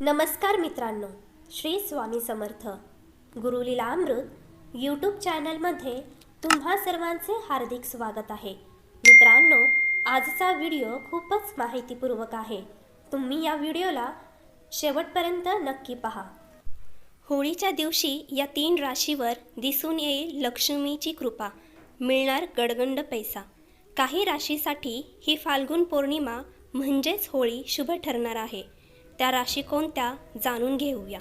नमस्कार मित्रांनो श्री स्वामी समर्थ. गुरुलीला अमृत यूट्यूब चॅनलमध्ये तुम्हा सर्वांचे हार्दिक स्वागत आहे. मित्रांनो आजचा व्हिडिओ खूपच माहितीपूर्वक आहे. तुम्ही या व्हिडिओला शेवटपर्यंत नक्की पहा. होळीच्या दिवशी या तीन राशीवर दिसून येईल लक्ष्मीची कृपा मिळणार गडगंड पैसा. काही राशीसाठी ही फाल्गुन पौर्णिमा म्हणजेच होळी शुभ ठरणार आहे. त्या राशी कोणत्या जाणून घेऊया.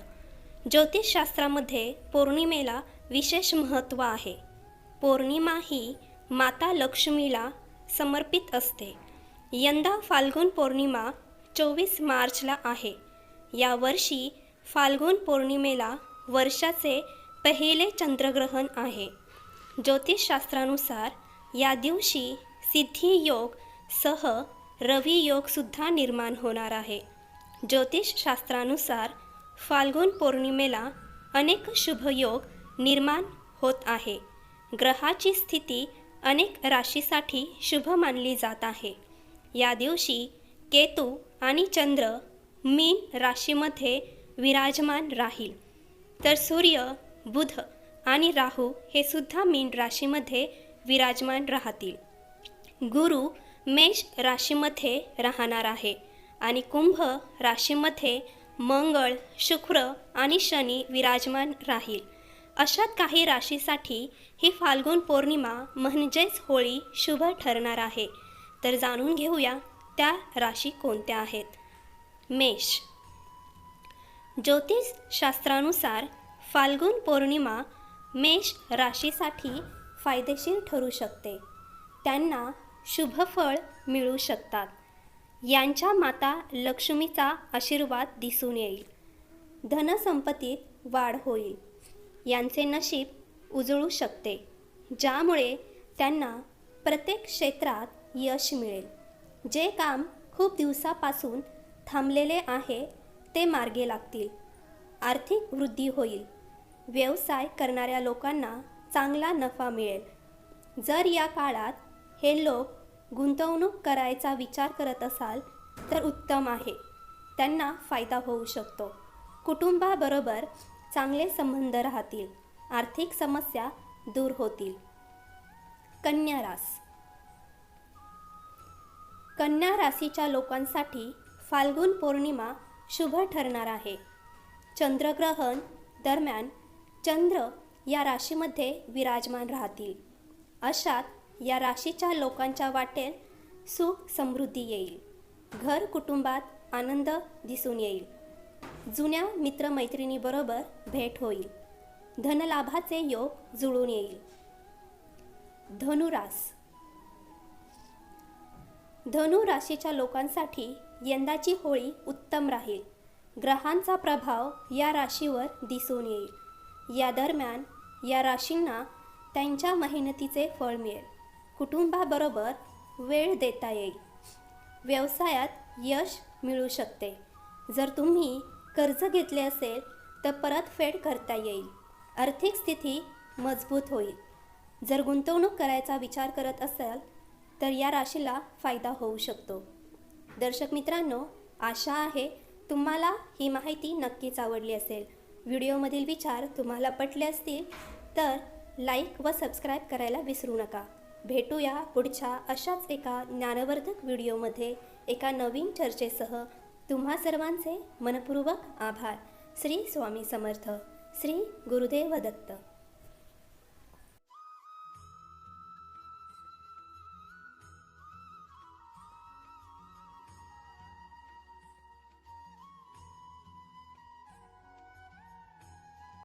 ज्योतिषशास्त्रामध्ये पौर्णिमेला विशेष महत्त्व आहे. पौर्णिमा ही माता लक्ष्मीला समर्पित असते. यंदा फाल्गुन पौर्णिमा चोवीस मार्चला आहे. यावर्षी फाल्गुन पौर्णिमेला वर्षाचे पहिले चंद्रग्रहण आहे. ज्योतिषशास्त्रानुसार या दिवशी सिद्धी योग सह रवी योगसुद्धा निर्माण होणार आहे. ज्योतिषशास्त्रानुसार फाल्गुन पौर्णिमेला अनेक शुभयोग निर्माण होत आहे. ग्रहाची स्थिती अनेक राशीसाठी शुभ मानली जात आहे. या दिवशी केतू आणि चंद्र मीन राशीमध्ये विराजमान राहील. तर सूर्य बुध आणि राहू हे सुद्धा मीन राशीमध्ये विराजमान राहतील. गुरु मेष राशीमध्ये राहणार आहे. आणि कुंभ राशीमध्ये मंगळ शुक्र आणि शनी विराजमान राहील. अशात काही राशीसाठी ही फाल्गुन पौर्णिमा म्हणजेच होळी शुभ ठरणार आहे. तर जाणून घेऊया त्या राशी कोणत्या आहेत. मेष. ज्योतिषशास्त्रानुसार फाल्गुन पौर्णिमा मेष राशीसाठी फायदेशीर ठरू शकते. त्यांना शुभफळ मिळू शकतात. यांच्या माता लक्ष्मीचा आशीर्वाद दिसून येईल. धनसंपत्तीत वाढ होईल. यांचे नशीब उजळू शकते ज्यामुळे त्यांना प्रत्येक क्षेत्रात यश मिळेल. जे काम खूप दिवसापासून थांबलेले आहे ते मार्गे लागतील. आर्थिक वृद्धी होईल. व्यवसाय करणाऱ्या लोकांना चांगला नफा मिळेल. जर या काळात हे लोक गुंतवणूक करायचा विचार करत असाल तर उत्तम आहे. त्यांना फायदा होऊ शकतो. कुटुंबाबरोबर चांगले संबंध राहतील. आर्थिक समस्या दूर होतील. कन्या रास. कन्या राशीच्या लोकांसाठी फाल्गुन पौर्णिमा शुभ ठरणार आहे. चंद्रग्रहण दरम्यान चंद्र या राशीमध्ये विराजमान राहतील. अशात या राशीच्या लोकांच्या वाटेल सुख समृद्धी येईल. घर कुटुंबात आनंद दिसून येईल. जुन्या मित्रमैत्रिणीबरोबर भेट होईल. धनलाभाचे योग जुळून येईल. धनुरास. धनु राशीच्या लोकांसाठी यंदाची होळी उत्तम राहील. ग्रहांचा प्रभाव या राशीवर दिसून येईल. या दरम्यान या राशींना त्यांच्या मेहनतीचे फळ मिळेल. कुटुंबाबरोबर वेळ देता येईल. व्यवसायात यश मिळू शकते. जर तुम्ही कर्ज घेतले असेल तर परतफेड करता येईल. आर्थिक स्थिती मजबूत होईल. जर गुंतवणूक करायचा विचार करत असाल तर या राशीला फायदा होऊ शकतो. दर्शक मित्रांनो आशा आहे तुम्हाला ही माहिती नक्कीच आवडली असेल. व्हिडिओमधील विचार तुम्हाला पटले असतील तर लाईक व सबस्क्राईब करायला विसरू नका. भेटूया पुढच्या अशाच एका ज्ञानवर्धक व्हिडिओमध्ये एका नवीन चर्चेसह. तुम्हा सर्वांचे मनपूर्वक आभार. श्री स्वामी समर्थ. श्री गुरुदेव दत्त.